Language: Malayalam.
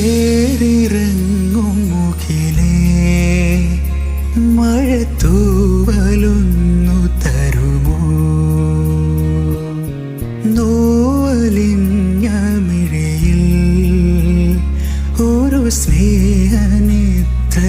ചേരിറങ്ങും മുഖിലേ മഴ തൂവലൊന്നു തരുമോ? നോവലിഞ്ഞ മിഴയിൽ ഒരു സ്നേഹനിദ്ര